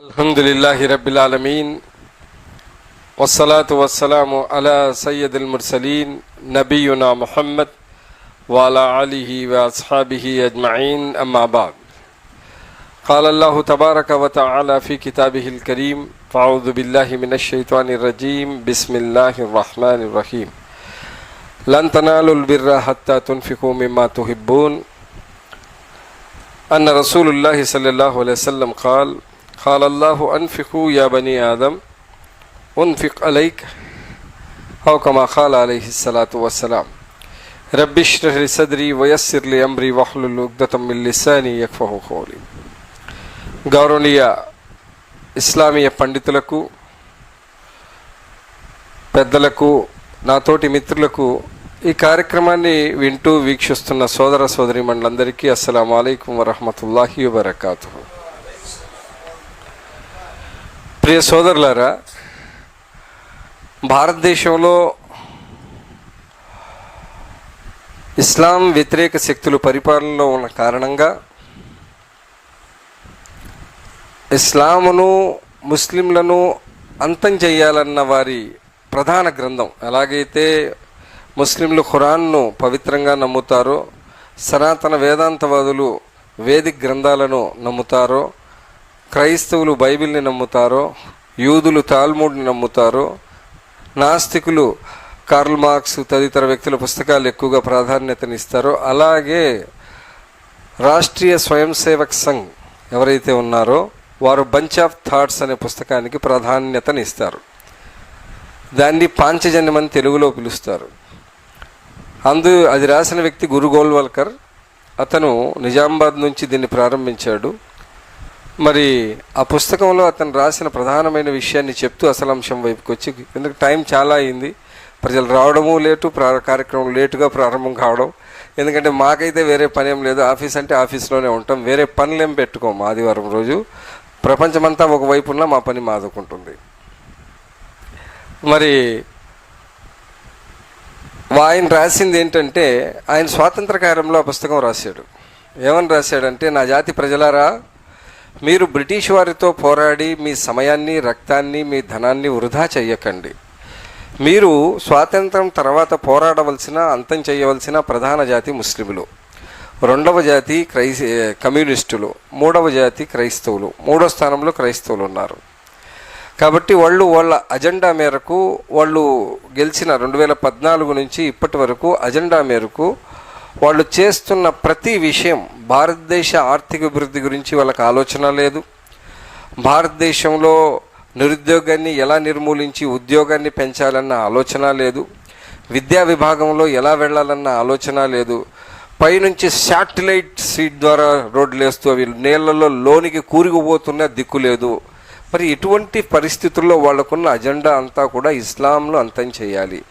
الحمد لله رب العالمين والصلاة والسلام على سيد المرسلين نبينا محمد وعلى آله وأصحابه أجمعين أما بعد. قال الله تبارك وتعالى في كتابه الكريم فأعوذ بالله من الشيطان الرجيم بسم الله الرحمن الرحيم لن تنالوا البر حتى تنفقوا مما تحبون. أن رسول الله صلى الله عليه وسلم قال قال الله أنفقوا يا بني آدم أنفق عليك أو كما قال عليه الصلاة والسلام رب اشرح لي صدري ويسر لي أمري واحلل عقدة من لساني يفقهوا قولي గౌరవనీయ ఇస్లామీయ పండితులకు పెద్దలకు నాతోటి మిత్రులకు ఈ కార్యక్రమాన్ని వింటూ వీక్షిస్తున్న సోదర సోదరి మండలందరికీ అస్సలం అయికం వరహమతుల్లాహి వబర్కాతు ప్రియ సోదరులారా భారతదేశంలో ఇస్లాం వ్యతిరేక శక్తులు పరిపాలనలో ఉన్న కారణంగా ఇస్లామును ముస్లింలను అంతం చేయాలన్న వారి ప్రధాన గ్రంథం ఎలాగైతే ముస్లింలు ఖురాన్ను పవిత్రంగా నమ్ముతారో సనాతన వేదాంతవాదులు వేదిక్ గ్రంథాలను నమ్ముతారో క్రైస్తవులు బైబిల్ని నమ్ముతారో యూదులు తాల్మూడ్ని నమ్ముతారో నాస్తికులు కార్ల్ మార్క్స్ తదితర వ్యక్తుల పుస్తకాలు ఎక్కువగా ప్రాధాన్యతనిస్తారో అలాగే రాష్ట్రీయ స్వయం సేవక్ సంఘ్ ఎవరైతే ఉన్నారో వారు బంచ్ ఆఫ్ థాట్స్ అనే పుస్తకానికి ప్రాధాన్యతనిస్తారు దాన్ని పాంచజన్యమని తెలుగులో పిలుస్తారు. అందు అది రాసిన వ్యక్తి గురు గోల్వల్కర్ అతను నిజామాబాద్ నుంచి దీన్ని ప్రారంభించాడు. మరి ఆ పుస్తకంలో అతను రాసిన ప్రధానమైన విషయాన్ని చెప్తూ అసలు అంశం వైపుకి వచ్చి ఎందుకు టైం చాలా అయింది. ప్రజలు రావడము లేటు కార్యక్రమం లేటుగా ప్రారంభం కావడం. ఎందుకంటే మాకైతే వేరే పని ఏం లేదు. ఆఫీస్ అంటే ఆఫీస్లోనే ఉంటాం. వేరే పనులు ఏం పెట్టుకోము ఆదివారం రోజు. ప్రపంచమంతా ఒకవైపు మా పని మాదుకుంటుంది. మరి ఆయన రాసింది ఏంటంటే ఆయన స్వాతంత్ర కార్యంలో ఆ పుస్తకం రాశాడు. ఏమని రాశాడంటే నా జాతి ప్రజలారా మీరు బ్రిటిష్ వారితో పోరాడి మీ సమయాన్ని రక్తాన్ని మీ ధనాన్ని వృధా చెయ్యకండి. మీరు స్వాతంత్రం తర్వాత పోరాడవలసిన అంతం చేయవలసిన ప్రధాన జాతి ముస్లింలు రెండవ జాతి క్రై కమ్యూనిస్టులు. మూడవ జాతి క్రైస్తవులు. మూడో స్థానంలో క్రైస్తవులు ఉన్నారు. కాబట్టి వాళ్ళు వాళ్ళ అజెండా మేరకు వాళ్ళు గెలిచిన రెండు వేల పద్నాలుగు నుంచి ఇప్పటి వరకు అజెండా మేరకు వాళ్ళు చేస్తున్న ప్రతి విషయం భారతదేశ ఆర్థిక అభివృద్ధి గురించి వాళ్ళకి ఆలోచన లేదు. భారతదేశంలో నిరుద్యోగాన్ని ఎలా నిర్మూలించి ఉద్యోగాన్ని పెంచాలన్న ఆలోచన లేదు. విద్యా విభాగంలో ఎలా వెళ్ళాలన్న ఆలోచన లేదు. పైనుంచి శాటిలైట్ సీట్ ద్వారా రోడ్లు వేస్తూ అవి నీళ్ళలో లోనికి కూరుకుపోతున్న దిక్కు లేదు. మరి ఇటువంటి పరిస్థితుల్లో వాళ్ళకున్న అజెండా అంతా కూడా ఇస్లాంలో అంతం చేయాలి.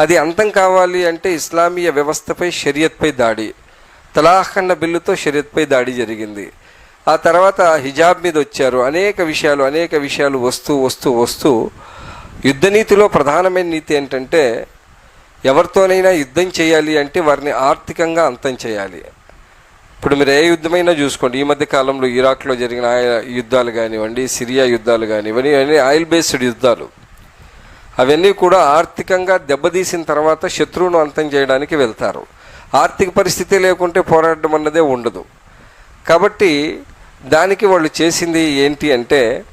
అది అంతం కావాలి అంటే ఇస్లామీయ వ్యవస్థపై షరియత్పై దాడి తలాఖండ బిల్లుతో షరియత్పై దాడి జరిగింది. ఆ తర్వాత హిజాబ్ మీద వచ్చారు. అనేక విషయాలు అనేక విషయాలు వస్తూ వస్తూ వస్తూ యుద్ధనీతిలో ప్రధానమైన నీతి ఏంటంటే ఎవరితోనైనా యుద్ధం చేయాలి అంటే వారిని ఆర్థికంగా అంతం చేయాలి. ఇప్పుడు మీరు ఏ యుద్ధమైనా చూసుకోండి. ఈ మధ్య కాలంలో ఇరాక్లో జరిగిన ఆయ- యుద్ధాలు కానివ్వండి సిరియా యుద్ధాలు కానివ్వండి ఆయిల్ బేస్డ్ యుద్ధాలు. అవన్నీ కూడా ఆర్థికంగా దెబ్బతీసిన తర్వాత శత్రువును అంతం చేయడానికి వెళ్తారు. ఆర్థిక పరిస్థితి లేకుంటే పోరాడడం అన్నదే ఉండదు. కాబట్టి దానికి వాళ్ళు చేసింది ఏంటి అంటే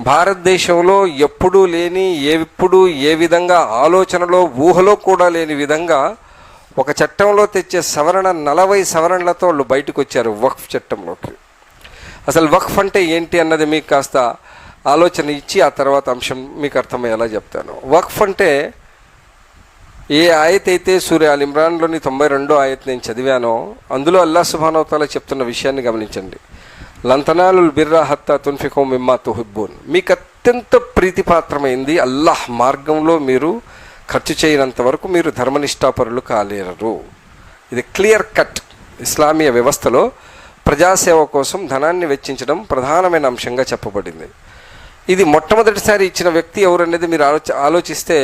భారతదేశంలో ఎప్పుడూ లేని ఎప్పుడు ఏ విధంగా ఆలోచనలో ఊహలో కూడా లేని విధంగా ఒక చట్టంలో తెచ్చే సవరణ నలభై సవరణలతో వాళ్ళు బయటకు వచ్చారు వక్ఫ్ చట్టంలోకి. అసలు వక్ఫ్ అంటే ఏంటి అన్నది మీకు కాస్త ఆలోచన ఇచ్చి ఆ తర్వాత అంశం మీకు అర్థమయ్యేలా చెప్తాను. వక్ఫ్ అంటే ఏ ఆయత్ అయితే సూర్య అల్ ఇమ్రాన్లోని తొంభై రెండో ఆయత్ నేను చదివానో అందులో అల్లా సుభానవతాల చెప్తున్న విషయాన్ని గమనించండి. లంతనాలు బిర్రా హత్తా తున్ఫికో మిమ్మా తుహిబ్బూన్. మీకు అత్యంత ప్రీతిపాత్రమైంది అల్లాహ్ మార్గంలో మీరు ఖర్చు చేయనంత వరకు మీరు ధర్మనిష్టాపరులు కాలేరు. ఇది క్లియర్ కట్ ఇస్లామీయ వ్యవస్థలో ప్రజాసేవ కోసం ధనాన్ని వెచ్చించడం ప్రధానమైన అంశంగా చెప్పబడింది. ఇది మొట్టమొదటిసారి ఇచ్చిన వ్యక్తి ఎవరనేది మీరు ఆలోచి ఆలోచిస్తే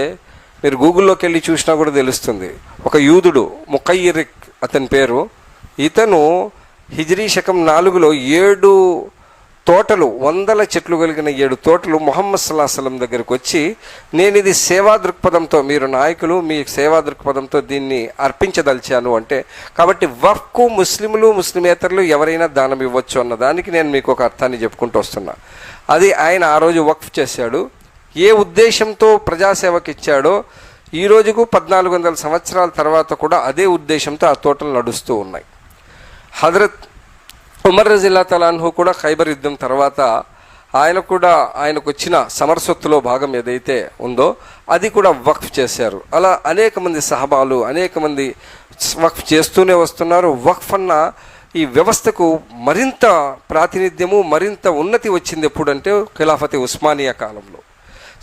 మీరు గూగుల్లోకి వెళ్ళి చూసినా కూడా తెలుస్తుంది. ఒక యూదుడు ముఖయ్యరిక్ అతని పేరు. ఇతను హిజ్రీ శకం నాలుగులో ఏడు తోటలు వందల చెట్లు కలిగిన ఏడు తోటలు మొహమ్మద్ సల్లాహం దగ్గరికి వచ్చి నేను ఇది సేవా దృక్పథంతో మీరు నాయకులు మీ సేవా దృక్పథంతో దీన్ని అర్పించదలిచాను అంటే కాబట్టి వక్కు ముస్లింలు ముస్లిమేతరులు ఎవరైనా దానం ఇవ్వచ్చు అన్న దానికి నేను మీకు ఒక అర్థాన్ని చెప్పుకుంటూ వస్తున్నా. అది ఆయన ఆ రోజు వక్ఫ్ చేశాడు. ఏ ఉద్దేశంతో ప్రజాసేవకి ఇచ్చాడో ఈ రోజుకు పద్నాలుగు వందల సంవత్సరాల తర్వాత కూడా అదే ఉద్దేశంతో ఆ తోటలు నడుస్తూ ఉన్నాయి. హజరత్ ఉమర్ రజిల్లా తలాన్హు కూడా ఖైబర్ యుద్ధం తర్వాత ఆయన కూడా ఆయనకు వచ్చిన సమరసత్తులో భాగం ఏదైతే ఉందో అది కూడా వక్ఫ్ చేశారు. అలా అనేక మంది సహబాలు అనేక మంది వక్ఫ్ చేస్తూనే వస్తున్నారు. వక్ఫ్ అన్న ఈ వ్యవస్థకు మరింత ప్రాతినిధ్యము మరింత ఉన్నతి వచ్చింది ఎప్పుడంటే ఖిలాఫతి ఉస్మానియా కాలంలో.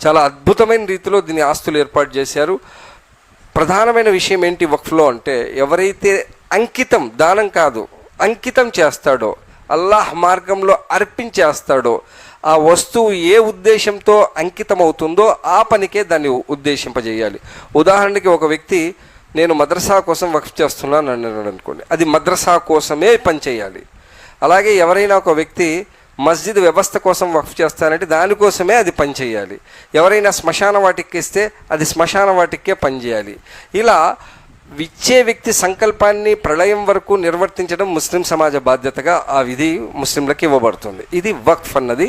చాలా అద్భుతమైన రీతిలో దీని ఆస్తులు ఏర్పాటు చేశారు. ప్రధానమైన విషయం ఏంటి వక్ఫ్లో అంటే ఎవరైతే అంకితం దానం కాదు అంకితం చేస్తాడో అల్లాహ్ మార్గంలో అర్పించేస్తాడో ఆ వస్తువు ఏ ఉద్దేశంతో అంకితం అవుతుందో ఆ పనికే దాన్ని ఉద్దేశింపజేయాలి. ఉదాహరణకి ఒక వ్యక్తి నేను మద్రసా కోసం వక్ఫ్ చేస్తున్నాను అన్నాడు అనుకోండి. అది మద్రసా కోసమే పని చేయాలి. అలాగే ఎవరైనా ఒక వ్యక్తి మస్జిద్ వ్యవస్థ కోసం వక్ఫ్ చేస్తానంటే దానికోసమే అది పనిచేయాలి ఎవరైనా శ్మశాన వాటికి ఇస్తే అది శ్మశాన వాటికే పనిచేయాలి ఇలా ఇచ్చే వ్యక్తి సంకల్పాన్ని ప్రళయం వరకు నిర్వర్తించడం ముస్లిం సమాజ బాధ్యతగా ఆ విధి ముస్లింలకు ఇవ్వబడుతుంది. ఇది వక్ఫ్ అన్నది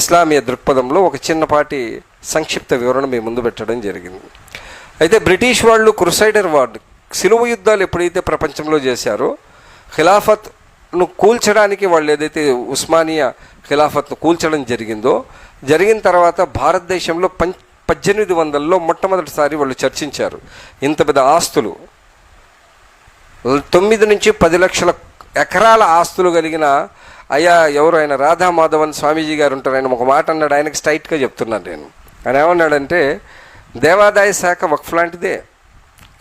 ఇస్లామీయ దృక్పథంలో ఒక చిన్నపాటి సంక్షిప్త వివరణ మీ ముందు పెట్టడం జరిగింది. అయితే బ్రిటిష్ వాళ్ళు క్రుసైడర్ వార్డ్ సిలువ యుద్ధాలు ఎప్పుడైతే ప్రపంచంలో చేశారో ఖిలాఫత్ను కూల్చడానికి వాళ్ళు ఏదైతే ఉస్మానియా ఖిలాఫత్ను కూల్చడం జరిగిందో జరిగిన తర్వాత భారతదేశంలో పం పద్దెనిమిది వందల్లో మొట్టమొదటిసారి వాళ్ళు చర్చించారు. ఇంత పెద్ద ఆస్తులు. తొమ్మిది నుంచి పది లక్షల ఎకరాల ఆస్తులు కలిగిన అయ్యా ఎవరు ఆయన? రాధా మాధవన్ స్వామీజీ గారు ఉంటారు. ఆయన ఒక మాట అన్నాడు. ఆయనకి స్ట్రైట్గా చెప్తున్నాను నేను. ఆయన ఏమన్నాడంటే దేవాదాయ శాఖ వక్ఫ్ లాంటిదే.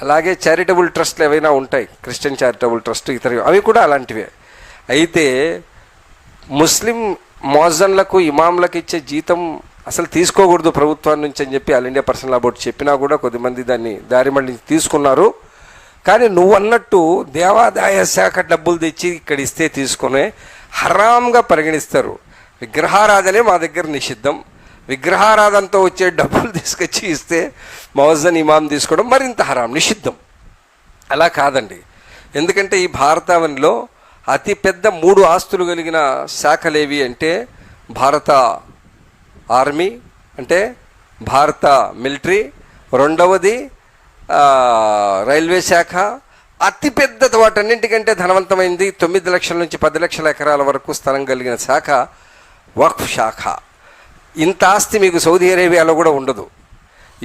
అలాగే చారిటబుల్ ట్రస్ట్లు ఏవైనా ఉంటాయి. క్రిస్టియన్ చారిటబుల్ ట్రస్ట్ ఇతర అవి కూడా అలాంటివే. అయితే ముస్లిం మోజన్లకు ఇమాంలకు ఇచ్చే జీతం అసలు తీసుకోకూడదు ప్రభుత్వం నుంచి అని చెప్పి ఆల్ ఇండియా పర్సనల్ అబౌట్ చెప్పినా కూడా కొద్దిమంది దాన్ని దారి మళ్ళీ తీసుకున్నారు. కానీ నువ్వు అన్నట్టు దేవాదాయ శాఖ డబ్బులు తెచ్చి ఇక్కడ ఇస్తే తీసుకునే హరాంగా పరిగణిస్తారు. విగ్రహారాధనే మా దగ్గర నిషిద్ధం. విగ్రహారాధనతో వచ్చే డబ్బులు తీసుకొచ్చి ఇస్తే మౌజన్ ఇమాం తీసుకోవడం మరింత హరాం నిషిద్ధం. అలా కాదండి. ఎందుకంటే ఈ భారతావనిలో అతి పెద్ద మూడు ఆస్తులు కలిగిన శాఖలేవి అంటే భారత ఆర్మీ అంటే భారత మిలిటరీ. రెండవది రైల్వే శాఖ. అతిపెద్ద వాటన్నింటికంటే ధనవంతమైంది తొమ్మిది లక్షల నుంచి పది లక్షల ఎకరాల వరకు స్థలం కలిగిన శాఖ వక్ఫ్ శాఖ. ఇంత ఆస్తి మీకు సౌదీ అరేబియాలో కూడా ఉండదు.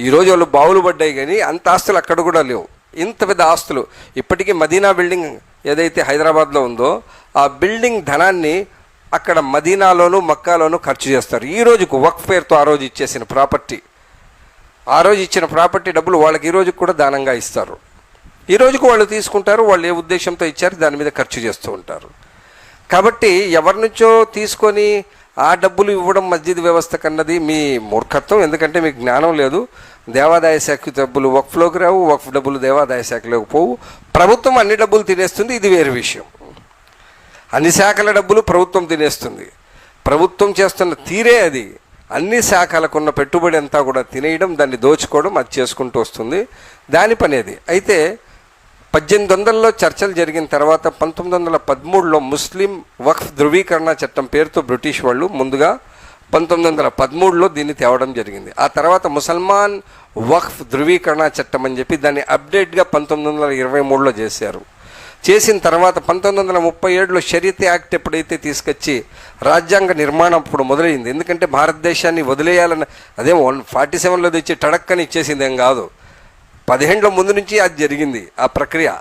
ఈరోజు వాళ్ళు బావులు పడ్డాయి కానీ అంత ఆస్తులు అక్కడ కూడా లేవు. ఇంత పెద్ద ఆస్తులు. ఇప్పటికీ మదీనా బిల్డింగ్ ఏదైతే హైదరాబాద్లో ఉందో ఆ బిల్డింగ్ ధనాన్ని అక్కడ మదీనాలోను మక్కాలోను ఖర్చు చేస్తారు. ఈ రోజుకు వక్ పేరుతో ఆ రోజు ఇచ్చేసిన ప్రాపర్టీ. ఆ రోజు ఇచ్చిన ప్రాపర్టీ డబ్బులు వాళ్ళకి ఈ రోజుకు కూడా దానంగా ఇస్తారు. ఈ రోజుకు వాళ్ళు తీసుకుంటారు వాళ్ళు ఏ ఉద్దేశంతో ఇచ్చారు దాని మీద ఖర్చు చేస్తూ ఉంటారు. కాబట్టి ఎవరి నుంచో తీసుకొని ఆ డబ్బులు ఇవ్వడం మస్జిద్ వ్యవస్థ కన్నది మీ మూర్ఖత్వం ఎందుకంటే మీకు జ్ఞానం లేదు. దేవాదాయ శాఖ డబ్బులు వక్ఫ్లోకి రావు వక్ఫ్ డబ్బులు దేవాదాయ శాఖలోకి పోవు. ప్రభుత్వం అన్ని డబ్బులు తినేస్తుంది ఇది వేరే విషయం. అన్ని శాఖల డబ్బులు ప్రభుత్వం తినేస్తుంది. ప్రభుత్వం చేస్తున్న తీరే అది. అన్ని శాఖలకున్న పెట్టుబడి అంతా కూడా తినేయడం దాన్ని దోచుకోవడం అది చేసుకుంటూ వస్తుంది. దాని పని అది అయితే పద్దెనిమిది వందలలో చర్చలు జరిగిన తర్వాత పంతొమ్మిది వందల పదమూడులో ముస్లిం వక్ఫ్ ధృవీకరణ చట్టం పేరుతో బ్రిటిష్ వాళ్ళు ముందుగా పంతొమ్మిది వందల పదమూడులో దీన్ని తేవడం జరిగింది. ఆ తర్వాత ముసల్మాన్ వక్ఫ్ ధృవీకరణ చట్టం అని చెప్పి దాన్ని అప్డేట్గా పంతొమ్మిది వందల ఇరవై మూడులో చేశారు. చేసిన తర్వాత పంతొమ్మిది వందల ముప్పై ఏడులో షరియత్ యాక్ట్ ఎప్పుడైతే తీసుకొచ్చి రాజ్యాంగ నిర్మాణం అప్పుడు మొదలైంది. ఎందుకంటే భారతదేశాన్ని వదిలేయాలని అదే వన్ ఫార్టీ సెవెన్లో తెచ్చి టడక్కని ఇచ్చేసింది ఏం కాదు. పదిహేండ్ల ముందు నుంచి అది జరిగింది ఆ ప్రక్రియ.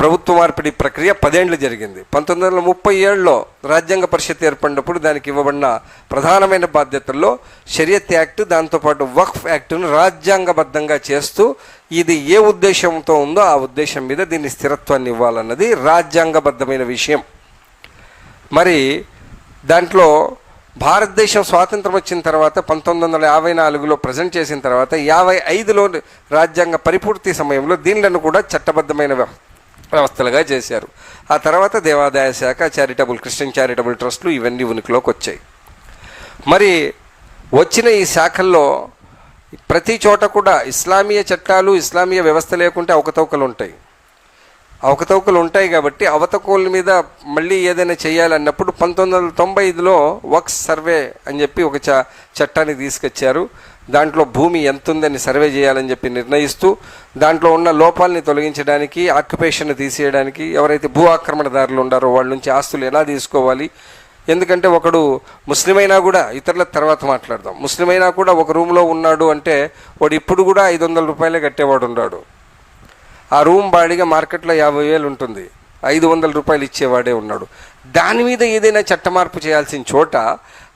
ప్రభుత్వ మార్పిడి ప్రక్రియ పదేండ్లు జరిగింది. పంతొమ్మిది వందల ముప్పై ఏడులో రాజ్యాంగ పరిషత్ ఏర్పడినప్పుడు దానికి ఇవ్వబడిన ప్రధానమైన బాధ్యతల్లో షరియత్ యాక్ట్ దాంతోపాటు వక్ఫ్ యాక్టును రాజ్యాంగబద్ధంగా చేస్తూ ఇది ఏ ఉద్దేశంతో ఉందో ఆ ఉద్దేశం మీద దీన్ని స్థిరత్వాన్ని ఇవ్వాలన్నది రాజ్యాంగబద్ధమైన విషయం. మరి దాంట్లో భారతదేశం స్వాతంత్రం వచ్చిన తర్వాత పంతొమ్మిది వందల యాభై నాలుగులో ప్రజెంట్ చేసిన తర్వాత యాభై ఐదులో రాజ్యాంగ పరిపూర్తి సమయంలో దీనిలను కూడా చట్టబద్ధమైన వ్యవస్థలుగా చేశారు. ఆ తర్వాత దేవాదాయ శాఖ చారిటబుల్ క్రిస్టియన్ చారిటబుల్ ట్రస్టులు ఇవన్నీ ఉనికిలోకి వచ్చాయి. మరి వచ్చిన ఈ శాఖల్లో ప్రతి చోట కూడా ఇస్లామీయ చట్టాలు ఇస్లామీయ వ్యవస్థ లేకుంటే అవకతవకలు ఉంటాయి. అవకతవకలు ఉంటాయి కాబట్టి అవతకోల మీద మళ్ళీ ఏదైనా చేయాలన్నప్పుడు పంతొమ్మిది వందల తొంభై ఐదులో వక్స్ సర్వే అని చెప్పి ఒక చ చట్టాన్ని తీసుకొచ్చారు. దాంట్లో భూమి ఎంత ఉందని సర్వే చేయాలని చెప్పి నిర్ణయిస్తూ దాంట్లో ఉన్న లోపాలని తొలగించడానికి ఆక్యుపేషన్ తీసేయడానికి ఎవరైతే భూ ఆక్రమణదారులు ఉండారో వాళ్ళ నుంచి ఆస్తులు ఎలా తీసుకోవాలి? ఎందుకంటే ఒకడు ముస్లిం అయినా కూడా ఇతరుల తర్వాత మాట్లాడదాం. ముస్లిం అయినా కూడా ఒక రూమ్లో ఉన్నాడు అంటే వాడు ఇప్పుడు కూడా ఐదు వందల రూపాయలే కట్టేవాడు ఉన్నాడు. ఆ రూమ్ బాడిగా మార్కెట్లో యాభై వేలు ఉంటుంది. ఐదు వందల రూపాయలు ఇచ్చేవాడే ఉన్నాడు. దాని మీద ఏదైనా చట్ట మార్పు చేయాల్సిన చోట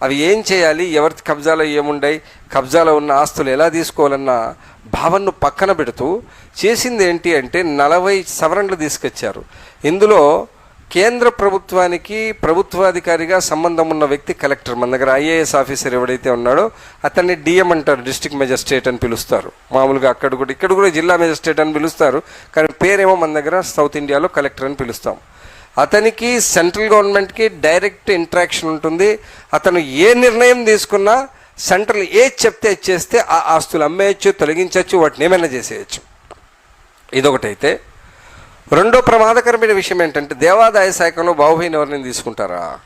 అవి ఏం చేయాలి? ఎవరి కబ్జాలో ఏముండయి? కబ్జాలో ఉన్న ఆస్తులు ఎలా తీసుకోవాలన్న భావనను పక్కన పెడుతూ చేసింది ఏంటి అంటే నలభై సవరణలు తీసుకొచ్చారు. ఇందులో కేంద్ర ప్రభుత్వానికి ప్రభుత్వాధికారిగా సంబంధం ఉన్న వ్యక్తి కలెక్టర్. మన దగ్గర ఐఏఎస్ ఆఫీసర్ ఎవడైతే ఉన్నాడో అతన్ని డిఎం అంటారు డిస్టిక్ మెజిస్ట్రేట్ అని పిలుస్తారు. మామూలుగా అక్కడ కూడా ఇక్కడ కూడా జిల్లా మెజిస్ట్రేట్ అని పిలుస్తారు. కానీ పేరేమో మన దగ్గర సౌత్ ఇండియాలో కలెక్టర్ అని పిలుస్తాం. అతనికి సెంట్రల్ గవర్నమెంట్కి డైరెక్ట్ ఇంట్రాక్షన్ ఉంటుంది. అతను ఏ నిర్ణయం తీసుకున్నా సెంట్రల్ ఏది చెప్తే చేస్తే ఆ ఆస్తులు అమ్మేయచ్చు తొలగించవచ్చు వాటిని ఏమైనా చేసేయచ్చు. ఇదొకటైతే. రెండో ప్రమాదకరమైన విషయం ఏంటంటే దేవాదాయ శాఖలో బాహుబీని ఎవరిని తీసుకుంటారా?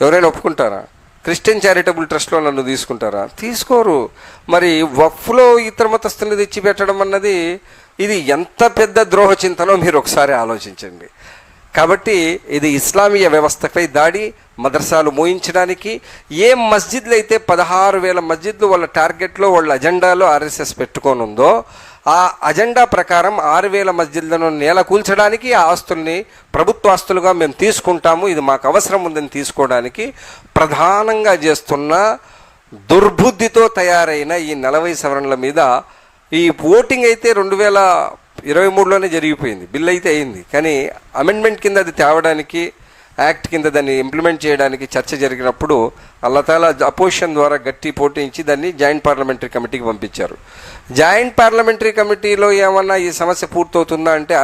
ఎవరైనా ఒప్పుకుంటారా? క్రిస్టియన్ చారిటబుల్ ట్రస్ట్లో నన్ను తీసుకుంటారా? తీసుకోరు. మరి వఫ్లో ఇతర మతస్థుల్ని తెచ్చి పెట్టడం అన్నది ఇది ఎంత పెద్ద ద్రోహ చింతనో మీరు ఒకసారి ఆలోచించండి. కాబట్టి ఇది ఇస్లామీయ వ్యవస్థపై దాడి మదర్సాలు మోయించడానికి. ఏ మస్జిద్లు అయితే పదహారు వేల మస్జిద్లు వాళ్ళ టార్గెట్లో వాళ్ళ అజెండాలో ఆర్ఎస్ఎస్ పెట్టుకొని ఉందో ఆ అజెండా ప్రకారం ఆరు వేల మస్జిద్లను నేల కూల్చడానికి ఆ ఆస్తుల్ని ప్రభుత్వ ఆస్తులుగా మేము తీసుకుంటాము. ఇది మాకు అవసరం ఉందని తీసుకోవడానికి ప్రధానంగా చేస్తున్న దుర్బుద్ధితో తయారైన ఈ నలభై సవరణల మీద ఈ ఓటింగ్ అయితే రెండు వేల ఇరవై మూడులోనే జరిగిపోయింది. బిల్ అయితే అయింది. కానీ అమెండ్మెంట్ కింద అది తేవడానికి యాక్ట్ కింద దాన్ని ఇంప్లిమెంట్ చేయడానికి చర్చ జరిగినప్పుడు అల్లతాల అపోజిషన్ ద్వారా గట్టి పోటీ ఇచ్చి దాన్ని జాయింట్ పార్లమెంటరీ కమిటీకి పంపించారు. జాయింట్ పార్లమెంటరీ కమిటీలో ఏమన్నా ఈ సమస్య పూర్తవుతుందా అంటే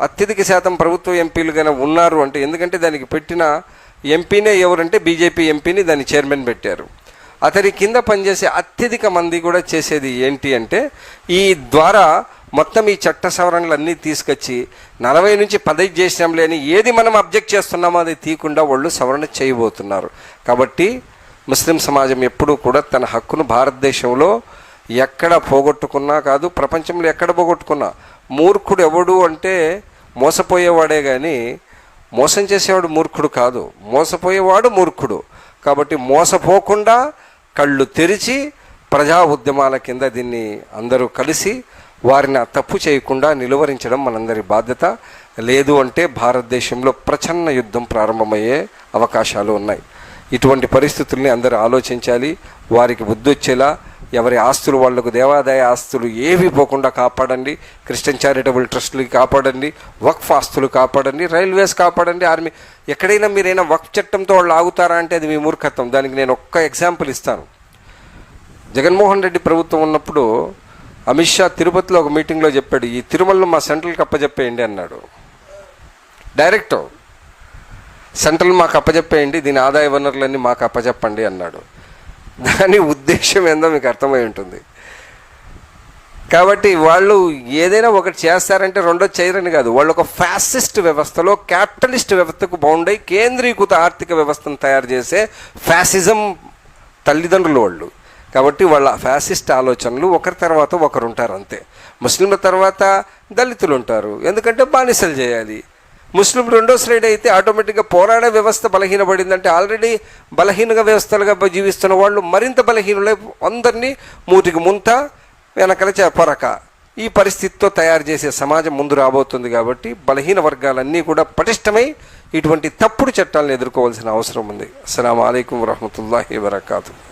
అత్యధిక శాతం ప్రభుత్వ ఎంపీలుగానే ఉన్నారు అంటే ఎందుకంటే దానికి పెట్టిన ఎంపీనే ఎవరంటే బీజేపీ ఎంపీని దాని చైర్మన్ పెట్టారు. అతని కింద పనిచేసే అత్యధిక మంది కూడా చేసేది ఏంటి అంటే ఈ ద్వారా మొత్తం ఈ చట్ట సవరణలు అన్నీ తీసుకొచ్చి నలభై నుంచి పదవి చేసినాం లేని ఏది మనం అబ్జెక్ట్ చేస్తున్నామో అది తీయకుండా వాళ్ళు సవరణ చేయబోతున్నారు. కాబట్టి ముస్లిం సమాజం ఎప్పుడూ కూడా తన హక్కును భారతదేశంలో ఎక్కడ పోగొట్టుకున్నా కాదు ప్రపంచంలో ఎక్కడ పోగొట్టుకున్నా మూర్ఖుడు ఎవడు అంటే మోసపోయేవాడే కానీ మోసం చేసేవాడు మూర్ఖుడు కాదు. మోసపోయేవాడు మూర్ఖుడు. కాబట్టి మోసపోకుండా కళ్ళు తెరిచి ప్రజా ఉద్యమాల కింద దీన్ని అందరూ కలిసి వారిని తప్పు చేయకుండా నిలువరించడం మనందరి బాధ్యత. లేదు అంటే భారతదేశంలో ప్రచన్న యుద్ధం ప్రారంభమయ్యే అవకాశాలు ఉన్నాయి. ఇటువంటి పరిస్థితుల్ని అందరూ ఆలోచించాలి. వారికి బుద్ధి వచ్చేలా ఎవరి ఆస్తులు వాళ్ళకు దేవాదాయ ఆస్తులు ఏవి పోకుండా కాపాడండి. క్రిస్టియన్ చారిటబుల్ ట్రస్టులకి కాపాడండి. వక్ఫ్ ఆస్తులు కాపాడండి. రైల్వేస్ కాపాడండి. ఆర్మీ ఎక్కడైనా మీరైనా వక్ఫ్ చట్టంతో వాళ్ళు ఆగుతారా అంటే అది మీ మూర్ఖత్వం. దానికి నేను ఒక్క ఎగ్జాంపుల్ ఇస్తాను. జగన్మోహన్ రెడ్డి ప్రభుత్వం ఉన్నప్పుడు అమిత్ షా తిరుపతిలో ఒక మీటింగ్లో చెప్పాడు ఈ తిరుమలలో మా సెంట్రల్కి అప్పచెప్పేయండి అన్నాడు. డైరెక్ట్ సెంట్రల్ మాకు అప్పచెప్పేయండి దీని ఆదాయ వనరులన్నీ మాకు అప్పచెప్పండి అన్నాడు. దాని ఉద్దేశం ఏందో మీకు అర్థమై ఉంటుంది. కాబట్టి వాళ్ళు ఏదైనా ఒకటి చేస్తారంటే రెండో చేయరని కాదు వాళ్ళు ఒక ఫ్యాసిస్ట్ వ్యవస్థలో క్యాపిటలిస్ట్ వ్యవస్థకు బౌండ్ అయి కేంద్రీకృత ఆర్థిక వ్యవస్థను తయారు చేసే ఫ్యాసిజం తల్లిదండ్రులు వాళ్ళు. కాబట్టి వాళ్ళ ఫ్యాసిస్ట్ ఆలోచనలు ఒకరి తర్వాత ఒకరు ఉంటారు అంతే. ముస్లింల తర్వాత దళితులు ఉంటారు. ఎందుకంటే బానిసలు చేయాలి. ముస్లిం రెండో శ్రేణి అయితే ఆటోమేటిక్గా పోరాడే వ్యవస్థ బలహీనపడిందంటే ఆల్రెడీ బలహీనగా వ్యవస్థలుగా జీవిస్తున్న వాళ్ళు మరింత బలహీనులై అందరినీ మూటికి ముంత వెనకల పొరక. ఈ పరిస్థితితో తయారు చేసే సమాజం ముందు రాబోతుంది కాబట్టి బలహీన వర్గాలన్నీ కూడా పటిష్టమై ఇటువంటి తప్పుడు చట్టాలను ఎదుర్కోవాల్సిన అవసరం ఉంది. అస్సలం అయికం వరహమూల వరకాతు